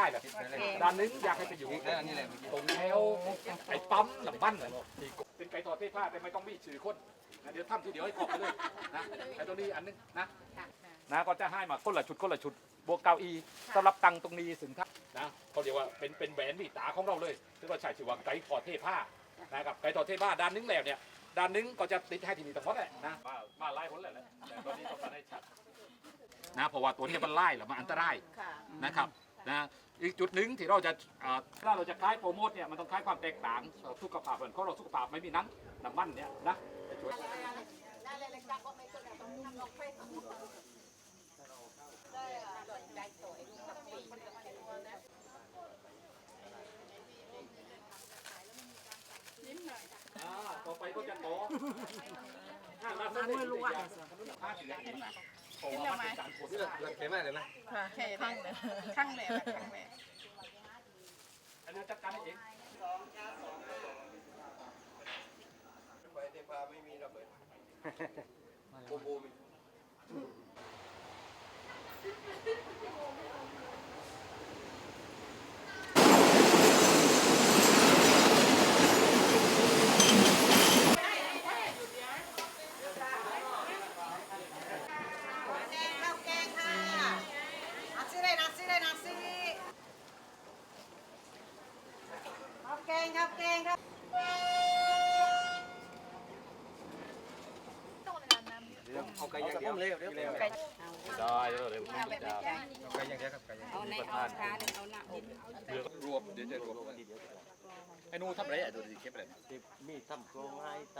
ช่แบบด้านนึงอยากให้ไปอยู่ตรงแถวไอ้ปั๊มหลังบ้านเลยเป็นไก่ทอดเทผ้าแต่ไม่ต้องมีชื่อคนนะเดี๋ยวทำทีเดียวให้ครบไปเลยนะไอ้ตัวนี้อันนึงนะนะก็จะให้มาคนละชุดคนละชุดบวกเก้าอี้สำหรับตังตรงนี้สินค้านะเขาเรียกว่าเป็นเป็นแหวนมีตาของเราเลยที่เราใช้ชื่อว่าไก่ทอดเทผ้านะครับไก่ทอดเทผ้าด้านนึงแล้วเนี่ยด้านนึงก็จะติดให้ที่นี่ทั้งหมดแหละนะมามาไล่ผลแหละแต่ตอนนี้ต้องการให้ชัดนะเพราะว่าตัวนี้มันไล่แล้วมันอันตรายนะครับนะ อีกจุดหนึ่งที่เราจะอ่าถ้าเราจะคล้ายโปรโมทเนี่ยมันต้องคล้ายความแตกต่างต่อสุขภาพเหมือนเพราะเราสุขภาพไม่มีน้ำน้ำมันเนี่ยนะจะช่วยอ่าต่อไปก็จะต่อ ห้าล้านไม่รู้ว่าห้าสิบเอ็ดโอ้โหมันเป็นการโฆษณารักแมากเลยนะแค่ข้างเลยข้างเลยข้างเลยอันนี้จัดการให้เองไฟเทพาไม่มีระเบิดโบโบมี แกงข้าวแกงค่ะนักซี่เลยนักซี่เลยนักซี่ ข้าวแกงข้าวแกงครับเอาไก่ย่างเดียวเร็วเร็วเร็วได้เลยไก่ย่างเดียวครับไก่ย่างเอาในเอาช้าหรือเอาหนักรวมเดี๋ยวจะรวมไอ้นู่นทำไรอะดูดิเก็บอะไรมีทำโครงให้ท